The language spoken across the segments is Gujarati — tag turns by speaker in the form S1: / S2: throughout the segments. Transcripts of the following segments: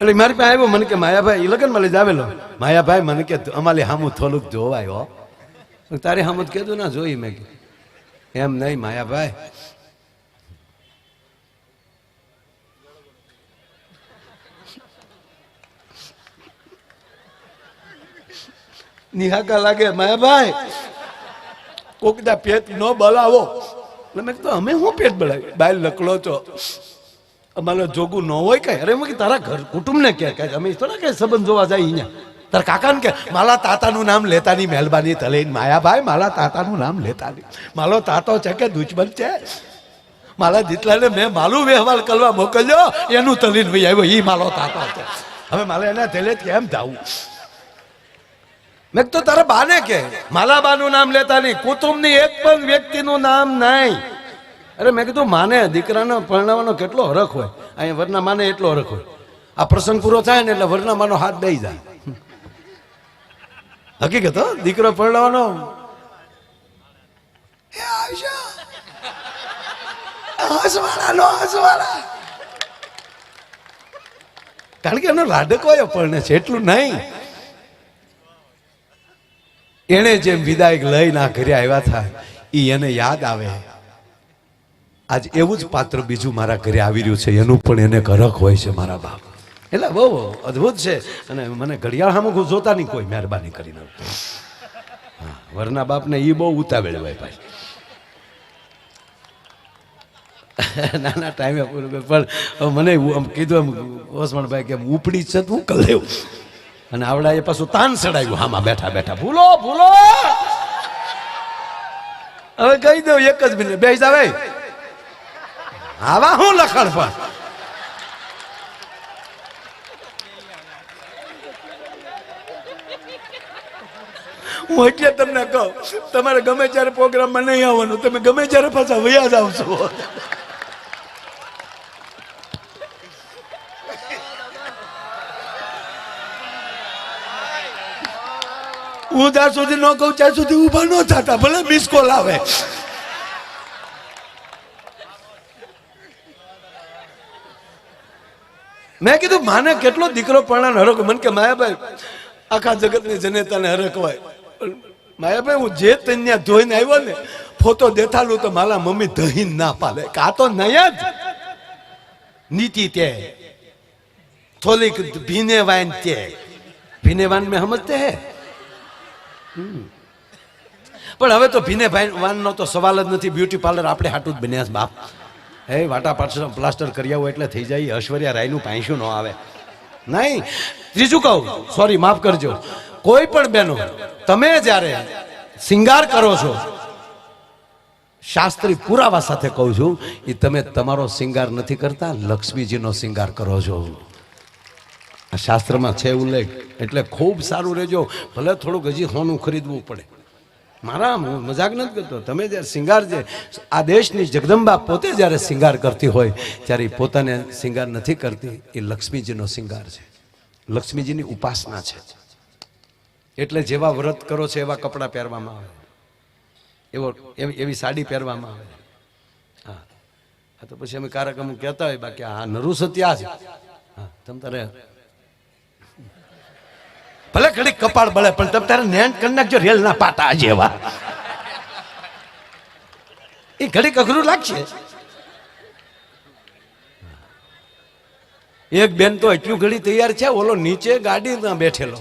S1: એટલે મારી પાસે આવ્યો, મને કે, માયાભાઈ લગનમાં લઈ જાવેલો. માયાભાઈ, મને કે અમારી હામું થોડુંક જોવાય તારી હામું કીધું, ના, જોઈ મેં એમ નહીં, માયાભાઈ. નિહાકા લાગે, માયાભાઈ કોકદા પેટ ન બલાવો. એટલે મેં કીધું, અમે શું પેટ બળાવી બાય લકડો છો. અમારે જોગું ન હોય કઈ? અરે મેં તારા ઘર કુટુંબને કે અમે થોડા કઈ સંબંધ જોવા જાય અહીંયા? તારા કાકાને કે, માલા તાતાનું નામ લેતાની મહેરબાની તલે માયાભાઈ, માલા તાતાનું નામ લેતાની માલો તાતો છે કે દુશ્મન છે? માલા દીતલાને મેં માલું વ્યવહાર કરવા મોકલ્યો, એનું તલીન ભાઈ આવ્યો એ માલો તાતો છે. હવે મારે એના તેલે કેમ જાવું મેં તો તારા બાને કે માલા બાનું નામ લેતા નહીં, કુટુંબની એક પણ વ્યક્તિનું નામ નહીં. અરે મેં કીધું, માને દીકરાનો પરણાવવાનો કેટલો હરખ હોય. અહીંયા વરના માને એટલો હરખ હોય. આ પ્રસંગ પૂરો થાય ને એટલે વરના માનો હાથ દઈ જાય. હકીકત, હો? દીકરો પરણાવવાનો. કારણ કે એનો લાડકો પરણે છે, એટલું નહીં. એને જેમ વિદાયક લઈને આ ઘરે આવ્યા થાય એ એને યાદ આવે. આજ એવું જ પાત્ર બીજું મારા ઘરે આવી રહ્યું છે. એનું પણ એને ઘરક હોય છે મારા બાપ. એટલે બહુ અદ્ભુત છે. અને મને ઘડિયાળ સામે હું જોતા નહીં, કોઈ મહેરબાની કરીને હા, વરના બાપને એ બહુ ઉતાવેળ હોય ભાઈ. નાના ટાઈમે પણ મને આમ કીધું એમ ઓસમણભાઈ કે ઉપડી છે તું કર લેવું. અને આવડા એ પાછું તાન ચડાવ્યું હામાં બેઠા બેઠા. ભૂલો ભૂલો! હવે કહી દઉં એક જ મિનિટ. બેસી જાવે આવા હું લખણ પણ હું એટલે તમને કહું, તમારે ગમે ત્યારે પ્રોગ્રામમાં નહીં આવવાનું, તમે ગમે ત્યારે પાછા વયા જ આવશો હું ત્યાં સુધી ન કહું, ત્યાં સુધી ઊભા ન થતા, ભલે મિસ કોલ આવે. મેં કીધું, માને કેટલો દીકરો પરણા હરક? મને કે, માયાભાઈ, આખા જગતની જનેતાને હરખ હોય માયાભાઈ, હું જે તન્યા ધોઈને આવ્યો ને, ફોટો દેખાડું તો મારા મમ્મી દહીં ના પાડે. કા તો નયા જ નીતિ તે. થોડીક ભીને વાન તે. ભીને વાન મેં સમજતે હે? પણ હવે તો ભીને વાનનો તો સવાલ જ નથી. બ્યુટી પાર્લર આપણે હાટું જ બન્યા છે, બાપ. હે, વાટા પાછળ પ્લાસ્ટર કરી આવું એટલે થઈ જાય. ઐશ્વર્યા રાયનું પાંચું ન આવે. નહીં? ત્રીજું કહું સોરી માફ કરજો. કોઈ પણ બેનો તમે જ્યારે શિંગાર કરો છો, શાસ્ત્રી પુરાવા સાથે કહું છું એ તમે તમારો શિંગાર નથી કરતા, લક્ષ્મીજીનો શિંગાર કરો છો. આ શાસ્ત્રમાં છે ઉલ્લેખ, એટલે ખૂબ સારું રહેજો. ભલે થોડુંક હજી હોનું ખરીદવું પડે. મારા હું મજાક નથી કરતો. તમે જ્યારે શિંગાર જે આ દેશની જગદંબા પોતે જ્યારે શિંગાર કરતી હોય, ત્યારે એ પોતાને શિંગાર નથી કરતી. એ લક્ષ્મીજીનો શિંગાર છે. લક્ષ્મીજીની ઉપાસના છે. એટલે જેવા વ્રત કરો છો, એવા કપડાં પહેરવામાં આવે. એવો એવી સાડી પહેરવામાં આવે. હા. હા, તો પછી અમે કાર્યક્રમ કહેતા હોય, બાકી આ નરુ સત્યા છે હા, તમ તારે ભલે ઘડી કપાળ બળે, પણ તમે તારે નેણ કરી નાખજો રેલ ના પાટા જેવા. એ ઘડીક અઘરું લાગશે. એક બેન તો એટલું ઘડી તૈયાર છે, ઓલો નીચે ગાડીમાં બેઠેલો.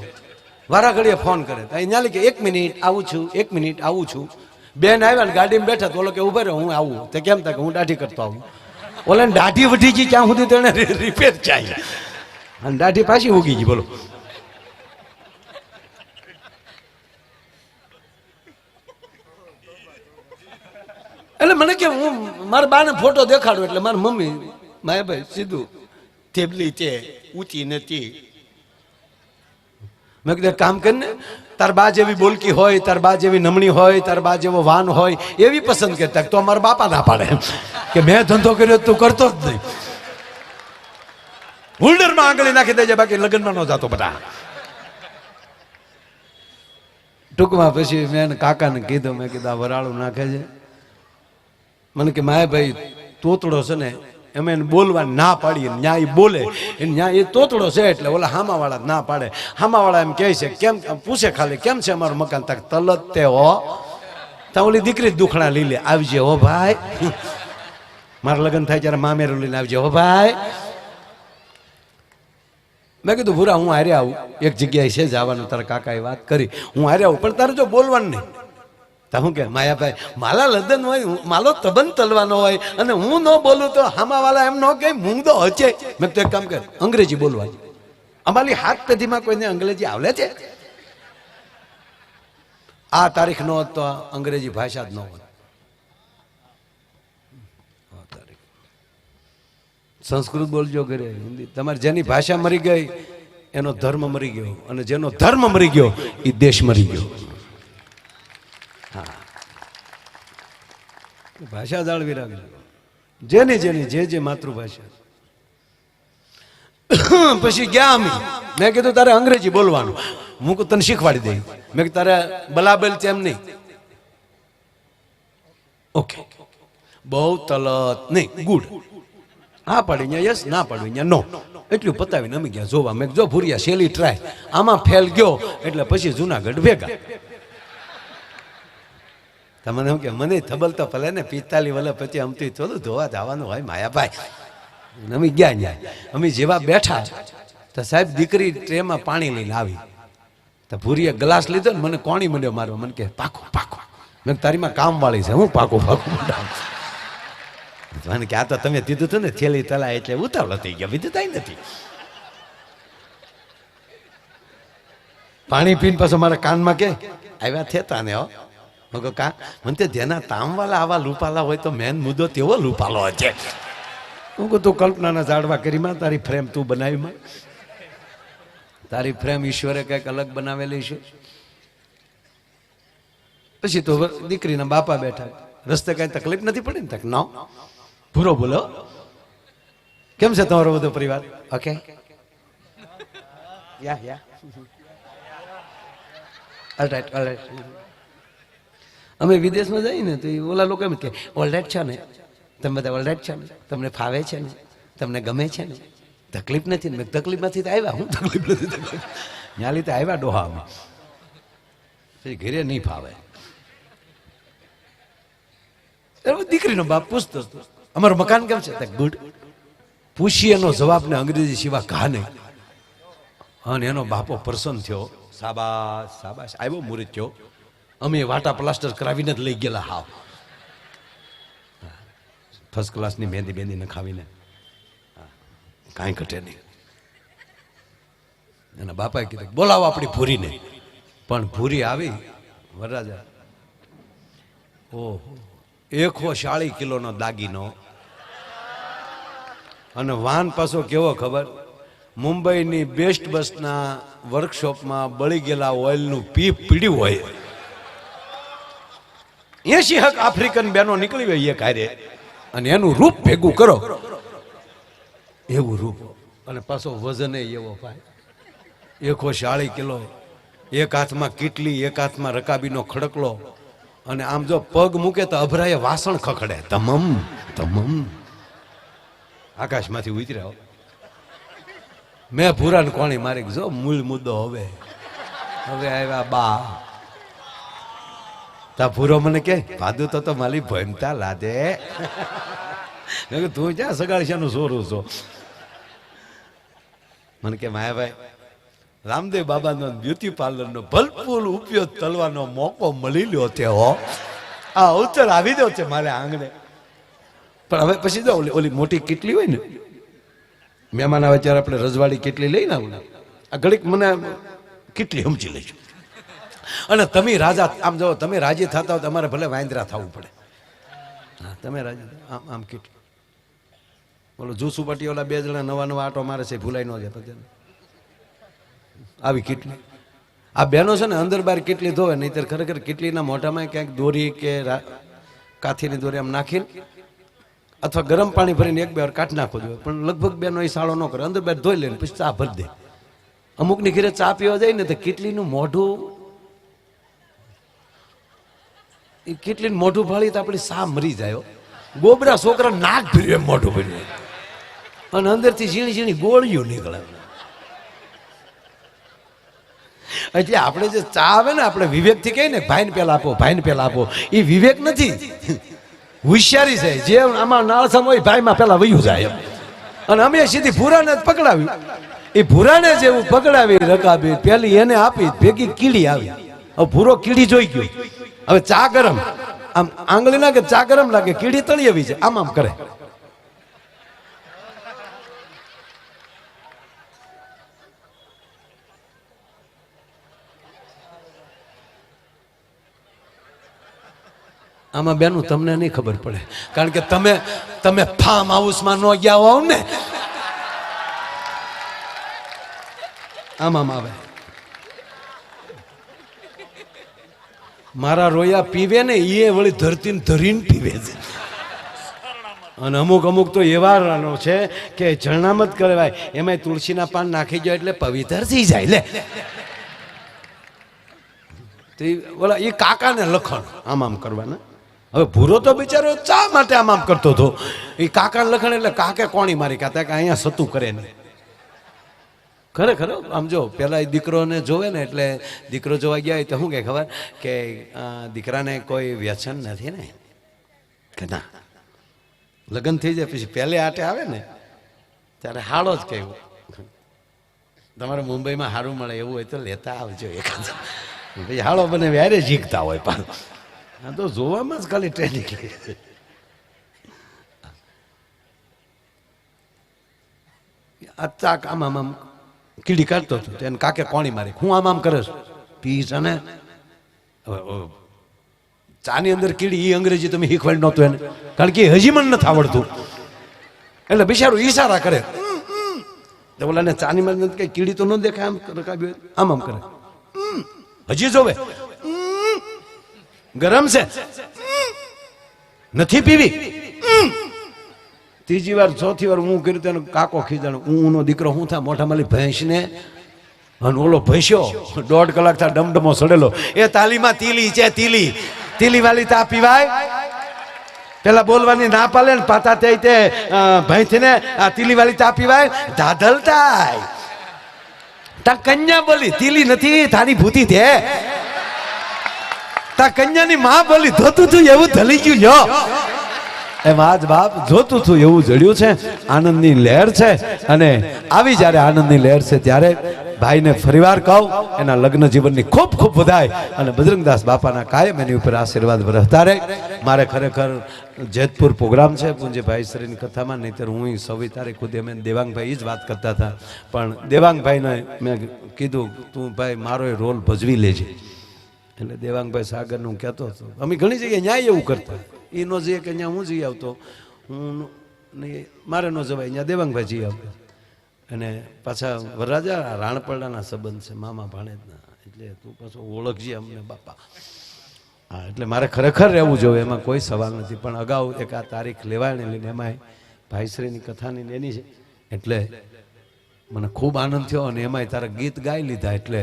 S1: વારા ઘડીએ ફોન કરે. અહીંયા લે કે, એક મિનિટ, આવું છું, એક મિનિટ, આવું છું. બેન આવ્યા ને ગાડીમાં બેઠા, તો ઓલો કે, ઊભા રહે, હું આવું. તે કેમ થાય હું દાઢી કરતો આવું. ઓલા દાઢી વધી ગઈ ક્યાં સુધી તેને રિપેર ચાહી અને દાઢી પાછી ઉગી ગઈ, બોલો. એટલે મને કે હું મારા બાને ફોટો દેખાડું એટલે મારી મમ્મી માયા ભાઈ સીધું થેબલી તે ઊંચી નથી. મેં કીધું કામ કરીને તાર બા જેવી બોલકી હોય, તાર બા જેવી નમણી હોય, તાર બા જેવો વાન હોય, એવી પસંદ કરતા તો અમારા બાપા ના પાડે. કે મેં ધંધો કર્યો તું કરતો જ નહીં. હોલ્ડરમાં આંગળી નાખી દેજે, બાકી લગ્નમાં ન જાતો બધા. ટૂંકમાં પછી મેં કાકાને કીધું, મેં કીધું વરાળું નાખે છે. મને કે માયાભાઈ તોતડો છે ને અમે એને બોલવા ના પાડીએ, ન્યાય બોલે. ન્યાય એ તોતડો છે એટલે ઓલા હામાવાળા ના પાડે. હામાવાળા એમ કહે છે, કેમ, પૂછે ખાલી, કેમ છે અમારું મકાન? તક તલત તે હો. તા ઓલી દીકરી દુખણા લઈ લે, આવજે હો ભાઈ. મારા લગ્ન થાય ત્યારે મામેરું લઈને આવજે હો ભાઈ. મેં કીધું, ભૂરા, હું હારે આવું. એક જગ્યાએ છે જવાનું, તારા કાકાએ વાત કરી. હું હારે આવું, પણ તારે જો બોલવાનું નહીં. તો હું કે, માયાભાઈ, માલા લદન હોય માલો તબન તલવાનો હોય અને હું ન બોલું તો હામાવાલા એમ ન કહે હું તો હચે મેં તો એક કામ કર અંગ્રેજી બોલવા અમારી હાથ પેઢીમાં કોઈને અંગ્રેજી આવડે છે? આ તારીખ નો હોત અંગ્રેજી ભાષા જ ન હોત. સંસ્કૃત બોલજો ઘરે, હિન્દી. તમારી જેની ભાષા મરી ગઈ, એનો ધર્મ મરી ગયો અને જેનો ધર્મ મરી ગયો એ દેશ મરી ગયો. ભાષા જાળવી રાખજો જેની જેની, જે જે માતૃભાષા. પછી ગયા અમે. મેં કીધું, તારે અંગ્રેજી બોલવાનું. હું તને શીખવાડી દઈ. મેં કીધું, તારે બલાબેલ છે એમ નહીં. ઓકે. બહુ તલત નહીં, ગુડ. હા પાડી, અહીંયા યસ ના પાડ્યું અહીંયા નો એટલું પતાવીને અમે ગયા, જોવા. મેં જો ભૂરિયા, શેલી ટ્રાય આમાં ફેલ ગયો, એટલે પછી જુનાગઢ ભેગા. તમને શું કે મને થબલ તો ભલે ને પિસ્તાલી વલે પછી અમથી થોડું ધોવા જવાનું હોય માયાભાઈ. અમે ગયા ન્યાય અમે જેવા બેઠા તો સાહેબ દીકરી ટ્રેમાં પાણી લઈને આવી. તો ભૂરીએ ગ્લાસ લીધો ને મને કોણી મળ્યો મારો. મને કે, પાકો પાકો. મેં તારીમાં કામ વાળી છે. હું પાકો પાકો. મને કે, આ તો તમે દીધું હતું ને, થેલી તલા એટલે ઉતાવળ થઈ ગયા. બીજું કાંઈ નથી. પાણી પીને પાછો મારા કાનમાં કે, આવ્યા થેતા ને હો. હું કા મને જેના તામવાલા આવા લૂપાલા હોય તો મેન મુદ્દો તેવો લૂપાલો છે. હું કહું, તું કલ્પનાના ઝાડવા કરીમાં તારી ફ્રેમ તું બનાવી માં. તારી ફ્રેમ ઈશ્વરે કંઈક અલગ બનાવેલી છે. પછી તો દીકરીના બાપા બેઠા રસ્તે કઈ તકલીફ નથી પડી ને? તક ના પૂરો બોલો. કેમ છે તમારો બધો પરિવાર? Okay. Yeah yeah. Alright alright અમે વિદેશમાં જઈએ ને તો એ ઓલા લોકો એમ કે ઓલરેડ છો ને. તમે બધા ઓલરેડ છો ને? તમને ફાવે છે ને? તમને ગમે છે ને? તકલીફ નથી ને? મેં નથી તો આવ્યા હું? તકલીફ નથી, તકલીફ ત્યાં લીધે આવ્યા ડોહામાં. પછી ઘેરે નહીં ફાવે. દીકરીનો બાપ પૂછતો, અમારું મકાન કેમ છે? ગુડ. પૂછી એનો જવાબ ને અંગ્રેજી સિવાય ઘા નહીં. અને એનો બાપો પ્રસન્ન થયો. સાબાસ સાબાસ આવ્યો મુરત થયો. અમે વાટા પ્લાસ્ટર કરાવીને જ લઈ ગયેલા હાવ. ફર્સ્ટ ક્લાસની મહેંદી બેંદી નખાવીને કાંઈ ઘટે નહીં. અને બાપાએ કીધું, બોલાવો આપણી ભૂરીને. પણ ભૂરી આવી, વરરાજા. ઓહો એકો શાળી કિલોનો દાગીનો. અને વાહન પાછો કેવો ખબર? મુંબઈની બેસ્ટ બસના વર્કશોપમાં બળી ગયેલા ઓઇલનું પીપ પીડ્યું હોય. એસી હક આફ્રિકન બેનો નીકળી હોય એ હારે અને એનું રૂપ ભેગું કરો. એવું રૂપ. અને પાછો વજન એવો ભાઈ. એકો શાળી કિલો. એક હાથમાં કીટલી, એક હાથમાં રકાબીનો ખડકલો. અને આમ જો પગ મૂકે તો અભરાએ વાસણ ખખડે. તમમ તમમ. આકાશમાંથી ઉતર્યા. મેં ભૂરાન કોણી મારી જો મૂળ મુદ્દો હવે. હવે આવ્યા બા. તા ભૂરો મને કે, ભાદુ તો તો માલી ભમતા લાદે. તું ક્યાં સગાડશાનું સોરું છો? મને કે, માયાભાઈ, રામદેવ બાબાનો બ્યુટી પાર્લરનો ભલપૂલ ઉપયોગ તલવાનો મોકો મળી લ્યો તે હો. આ અવસર આવી દો છે મારે આંગણે. પણ હવે પછી જો ઓલી મોટી કેટલી હોય ને, મહેમાન આવે ત્યારે આપણે રજવાડી કેટલી લઈને આવું. આ ઘડીક મને કેટલી સમજી લેજો. અને તમે રાજા, આમ જો તમે રાજી થતા હો તમારે ભલે વાંદરા થવું પડે. હા, તમે રાજી આમ આમ કીટ. બોલો, જૂસુ ઓલા બે જણા નવા નવા આટો મારે છે, ભૂલાઈ ન જાય તેને. આવી કીટલી આ બેનો છે ને, અંદર બાર કેટલી ધોવે, નહીતર ખરેખર કેટલીના મોઢામાં ક્યાંક દોરી કે કાથીની દોરી આમ નાખીને, અથવા ગરમ પાણી ભરીને એક બે વાર કાઢ નાખો જોઈએ. પણ લગભગ બેનો એ સાળો ન કરે. અંદર બહાર ધોઈ લે પછી ચા ભરી દે. અમુકની ઘરે ચા પીવા જાય ને, તો કેટલીનું મોઢું એ કેટલીનું મોઢું ભાળી તો આપણે સા મરી જાય ગોબરા છોકરા નાક ભર્યું એમ મોઢું ભર્યું અને અંદરથી ઝીણી ઝીણી ગોળીઓ નીકળે. એટલે આપણે જે ચા આવે ને, આપણે વિવેકથી કહીએ ને, ભાઈને પેલા આપો, ભાઈને પેલા આપો. એ વિવેક નથી. હોશિયારી છે. જે આમાં નાળસમ હોય, ભાઈમાં પેલા વયું જાય એમ. અને અમે સીધી ભૂરાને જ પકડાવી. એ ભૂરાને જેવું પકડાવી રકાબી પેલી એને આપી, ભેગી કીડી આવી. ભૂરો કીડી જોઈ ગયો. હવે ચા ગરમ. આમ આંગળી લાગે ચા ગરમ લાગે, કીડી તળી આવી છે. આમ આમ કરે. આમાં બેનું તમને નહીં ખબર પડે. કારણ કે તમે તમે ફાર્મ હાઉસમાં ન ગયા હોવ ને. આમ આવે. મારા રોયા પીવે ને એ વળી ધરતીને ધરીને પીવે છે. અને અમુક અમુક તો એવા છે કે જરણામત કહેવાય એમાં તુલસીના પાન નાખી જાય એટલે પવિત્ર થઈ જાય લે. તો ઓલા એ કાકાને લખણ આમ આમ કરવાના. હવે ભૂરો તો બિચારો ચા માટે આમ આમ કરતો હતો? એ કાકાને લખણ એટલે કાકે કોણી મારી કાતા કે અહીંયા સતું કરે ને ખરેખર, હો. આમ જો પહેલાં એ દીકરોને જોવે ને એટલે દીકરો જોવા ગયા હોય તો શું કે ખબર? કે દીકરાને કોઈ વ્યસન નથી ને? કે ના. લગ્ન થઈ જાય પછી પહેલે આટે આવે ને, ત્યારે હાડો જ કહેવું. તમારે મુંબઈમાં સારું મળે એવું હોય તો લેતા આવજો એકાદ. પછી હાળો બને વ્યારે શીખતા હોય પણ આ તો જોવામાં જ ખાલી ટ્રેનિંગ લઈ આ ચાક આમ આમ આમ કીડી કાઢતો હતો. એને કાકે કોણી મારી. હું આમ આમ કરે છું. પીસ અને ચાની અંદર કીડી એ અંગ્રેજી તમે શીખવાડી નહોતું એને. કારણ કે હજી મને નથી આવડતું. એટલે બિચારું ઈશારા કરે. ઓલાને ચાની માં કઈ કીડી તો ન દેખાય આમ આમ આમ કરે. હજી જોવે. ગરમ છે. નથી પીવી. ત્રીજી વાર, ચોથી વાર હું કર્યું તેનો કાકો ખીજાણ. હું નો દીકરો, હું થાય મોઢા માલી ભેંસને અને ઓલો ભેંસ્યો, દોઢ કલાક થાય ડમડમો સડેલો. એ તાલીમાં તીલી છે, તીલી. તીલી વાલી તા પીવાય? પેલા બોલવાની ના પાલે ને પાતા તે તે ભેંસને આ તીલી વાલી તા પીવાય? ધાધલ થાય તા કન્યા બોલી, તીલી નથી તારી ભૂતી છે. તા કન્યાની માં બોલી, ધોતું તું, એવું ધલી ગયું લ્યો એમ આજ બાપ જોતું હતું એવું જડ્યું છે, આનંદની લહેર છે. અને આવી જ્યારે આનંદની લહેર છે, ત્યારે ભાઈને ફરીવાર કહું, એના લગ્ન જીવનની ખૂબ ખૂબ વધાય અને બજરંગદાસ બાપાના કાયમ એની ઉપર આશીર્વાદ વરસતા રહે. મારે ખરેખર જેતપુર પ્રોગ્રામ છે પૂંજ્યભાઈ શ્રીની કથામાં, નહીંતર હું સવી તારીખ સુધી અમે દેવાંગભાઈ જ વાત કરતા હતા. પણ દેવાંગભાઈને મેં કીધું, તું ભાઈ મારો એ રોલ ભજવી લેજે. એટલે દેવાંગભાઈ સાગરનું કહેતો હતો, અમે ઘણી જગ્યાએ ન્યાય એવું કરતા. એ નો જઈએ કે અહીંયા હું જઈ આવતો, હું નહીં મારે ન જવાય અહીંયા દેવાંગભાઈ જઈ આવતો. અને પાછા વરરાજા રાણપરડાના સંબંધ છે, મામા ભાણેજના. એટલે તું પાછો ઓળખજે અમને, બાપા. હા, એટલે મારે ખરેખર રહેવું જોઈએ, એમાં કોઈ સવાલ નથી. પણ અગાઉ એક આ તારીખ લેવાયને લઈને એમાંય ભાઈશ્રીની કથાની ને એની છે. એટલે મને ખૂબ આનંદ થયો અને એમાંય તારા ગીત ગાઈ લીધા, એટલે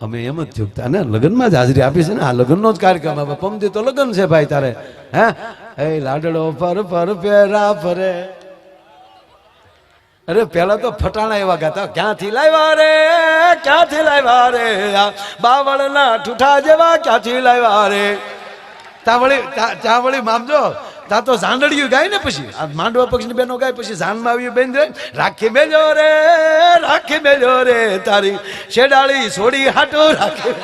S1: અમે એમ જ થયું ને લગ્નમાં જ હાજરી આપી છે ને, આ લગ્નનો જ કાર્યક્રમ હવે પમદી તો લગ્ન છે ભાઈ તારે, હે? એ લાડડો પર પર પેરા ફરે. અરે પેલા તો ફટાણા એવા ગાતા, ક્યાંથી લાવ્યા રે, ક્યાંથી લાવ્યા રે? બાવળના ઠૂઠા જેવા ક્યાંથી લાવ્યા રે? તાવળી ચાવળી મામજો તા તો ઝાંડડિયું ગાય ને પછી. આ માંડવા પક્ષની બેનો ગાય, પછી ઝાનમાં આવ્યું બેન રે રાખી મેજો રે, રાખી મેલ્યો રે, તારી શેડાળી છોડી હાટો રાખી.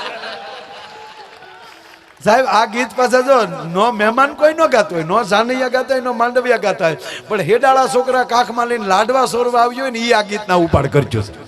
S1: સાહેબ, આ ગીત પાસે જો નો મહેમાન કોઈ ન ગાતો હોય, નો ઝાનૈયા ગાતા હોય, નો માંડવિયા ગાતા હોય, પણ હેડાળા છોકરા કાખમાં લઈને લાડવા સોરવા આવ્યો હોય ને એ આ ગીતના ઉપાડ કરજો છે